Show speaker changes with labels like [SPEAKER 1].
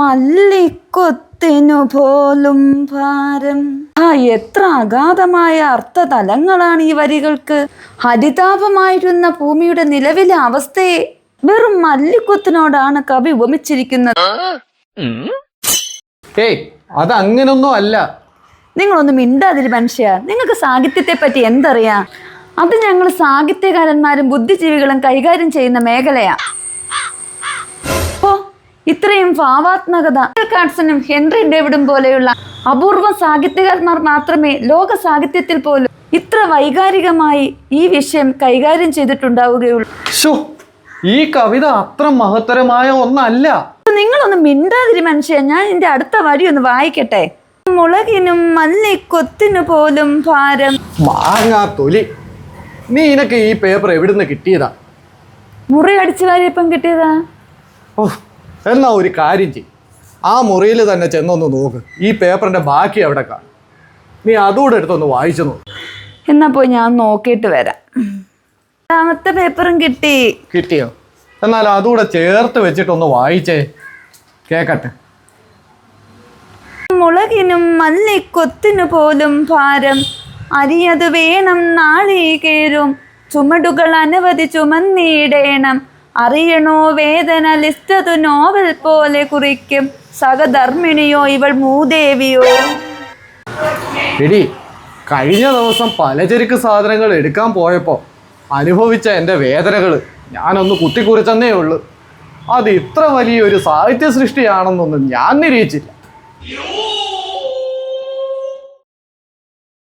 [SPEAKER 1] മല്ലിക്കൊത്തിനു പോലും ഭാരം. ആ എത്ര അഗാധമായ അർത്ഥതലങ്ങളാണ് ഈ വരികൾക്ക്. ഹരിതാപമായിരുന്ന ഭൂമിയുടെ നിലവിലെ അവസ്ഥയെ വെറും മല്ലിക്കൊത്തിനോടാണ് കവി ഉപമിച്ചിരിക്കുന്നത്.
[SPEAKER 2] ഏയ് അത് അങ്ങനൊന്നും അല്ല.
[SPEAKER 1] നിങ്ങളൊന്നും മിണ്ടാതിരി മനുഷ്യ. നിങ്ങൾക്ക് സാഹിത്യത്തെ പറ്റി എന്തറിയാം? അത് ഞങ്ങൾ സാഹിത്യകാരന്മാരും ബുദ്ധിജീവികളും കൈകാര്യം ചെയ്യുന്ന മേഖലയാ. ഓ ഇത്രയും ഭാവാത്മകത. കാട്സനും ഹെൻറി ഡേവിഡും പോലെയുള്ള അപൂർവ സാഹിത്യകാരന്മാർ മാത്രമേ ലോക സാഹിത്യത്തിൽ പോലും ഇത്ര വൈകാരികമായി ഈ വിഷയം കൈകാര്യം ചെയ്തിട്ടുണ്ടാവുകയുള്ളൂ.
[SPEAKER 2] ഈ കവിത അത്ര മഹത്തരമായ ഒന്നല്ല.
[SPEAKER 1] നിങ്ങളൊന്ന് മിണ്ടാതിരി മനുഷ്യ ഞാൻ ഇതിന്റെ അടുത്ത വരി ഒന്ന് വായിക്കട്ടെ. മുളകിനും മല്ലിക്കൊത്തിനു പോലും ഭാരം.
[SPEAKER 2] മാങ്ങാ തൊലി. നീ നിനക്ക് ഈ പേപ്പർ എവിടുന്ന് കിട്ടിയതാ?
[SPEAKER 1] മുറി അടിച്ചു വാരിയപ്പം കിട്ടിയതാ.
[SPEAKER 2] ഓ എന്നാ ഒരു കാര്യം ചെയ്യും. ആ മുറിയിൽ തന്നെ ചെന്നൊന്ന് നോക്ക്. ഈ പേപ്പറിന്റെ ബാക്കി അവിടെ കാണും? നീ അതുകൂടെ എടുത്തൊന്ന് വായിച്ചു നോക്ക്.
[SPEAKER 1] എന്നാ പോയി ഞാൻ നോക്കിയിട്ട് വരാം. രണ്ടാമത്തെ പേപ്പറും കിട്ടി.
[SPEAKER 2] കിട്ടിയോ? എന്നാൽ അതുകൂടെ ചേർത്ത് വെച്ചിട്ടൊന്ന് വായിച്ചേ. കേക്കട്ടെ.
[SPEAKER 1] മുളകിനും മല്ലിക്കൊത്തിനു പോലും ഭാരം. അരിയത് വേണം നാളീകേരും ചുമടുകൾ അനവധി ചുമന്നിടേണം. അറിയണോ വേദന ലിസ്റ്റതു നോവൽ പോലെ കുറിക്കും. സഹധർമ്മിണിയോ ഇവൾ മൂദേവിയോ?
[SPEAKER 2] എടി കഴിഞ്ഞ ദിവസം പലചരക്ക് സാധനങ്ങൾ എടുക്കാൻ പോയപ്പോൾ അനുഭവിച്ച എന്റെ വേദനകൾ ഞാനൊന്ന് കുത്തിക്കുറിച്ചെന്നേ ഉള്ളൂ. അത് ഇത്ര വലിയൊരു സാഹിത്യ സൃഷ്ടിയാണെന്നൊന്നും ഞാൻ നിരീക്ഷിച്ചില്ല.